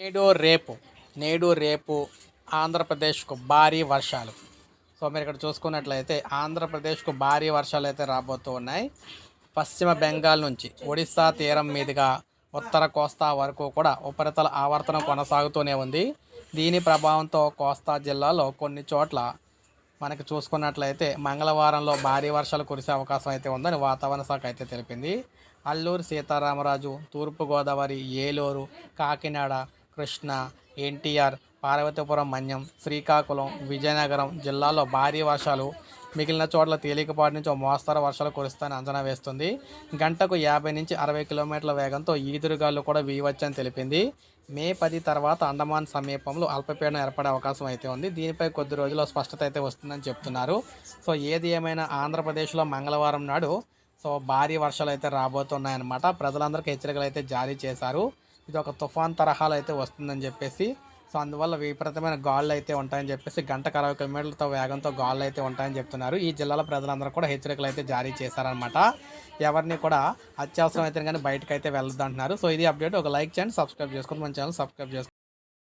నేడు రేపు నేడు రేపు ఆంధ్రప్రదేశ్కు భారీ వర్షాలు. సో మీరు ఇక్కడ చూసుకున్నట్లయితే ఆంధ్రప్రదేశ్కు భారీ వర్షాలు అయితే రాబోతూ ఉన్నాయి. పశ్చిమ బెంగాల్ నుంచి ఒడిస్సా తీరం మీదుగా ఉత్తర కోస్తా వరకు కూడా ఉపరితల ఆవర్తనం కొనసాగుతూనే ఉంది. దీని ప్రభావంతో కోస్తా జిల్లాలో కొన్ని చోట్ల మనకి చూసుకున్నట్లయితే మంగళవారంలో భారీ వర్షాలు కురిసే అవకాశం అయితే ఉందని వాతావరణ శాఖ అయితే తెలిపింది. అల్లూరు సీతారామరాజు తూర్పుగోదావరి ఏలూరు కాకినాడ కృష్ణ ఎన్టీఆర్ పార్వతీపురం మన్యం శ్రీకాకుళం విజయనగరం జిల్లాలో భారీ వర్షాలు మిగిలిన చోట్ల తేలికపాటి నుంచి ఓ మోస్తరు వర్షాలు కురుస్తాయని అంచనా వేస్తుంది. గంటకు యాభై నుంచి అరవై కిలోమీటర్ల వేగంతో ఈదురుగాలు కూడా వీయవచ్చని తెలిపింది. మే పది తర్వాత అండమాన్ సమీపంలో అల్పపీడనం ఏర్పడే అవకాశం అయితే ఉంది. దీనిపై కొద్ది రోజుల్లో స్పష్టత అయితే వస్తుందని చెప్తున్నారు. సో ఏది ఏమైనా ఆంధ్రప్రదేశ్లో మంగళవారం నాడు సో భారీ వర్షాలు అయితే రాబోతున్నాయన్నమాట. ప్రజలందరికీ హెచ్చరికలు అయితే జారీ చేశారు. ఇది ఒక తుఫాన్ తరహాలో అయితే వస్తుందని చెప్పేసి సో అందువల్ల విపరీతమైన గాళ్ళు అయితే ఉంటాయని చెప్పేసి గంటకు అరవై కిలోమీటర్లతో వేగంతో గాళ్ళు అయితే ఉంటాయని చెప్తున్నారు. ఈ జిల్లాల ప్రజలందరూ కూడా హెచ్చరికలు అయితే జారీ చేశారనమాట ఎవరిని కూడా అత్యవసరం అయితే కానీ బయటకు అయితే వెళ్ళొద్దు అంటున్నారు సో ఇది అప్డేట్. ఒక లైక్ చేయండి సబ్స్క్రైబ్ చేసుకోండి. మన ఛానల్ సబ్స్క్రైబ్ చేసుకోండి.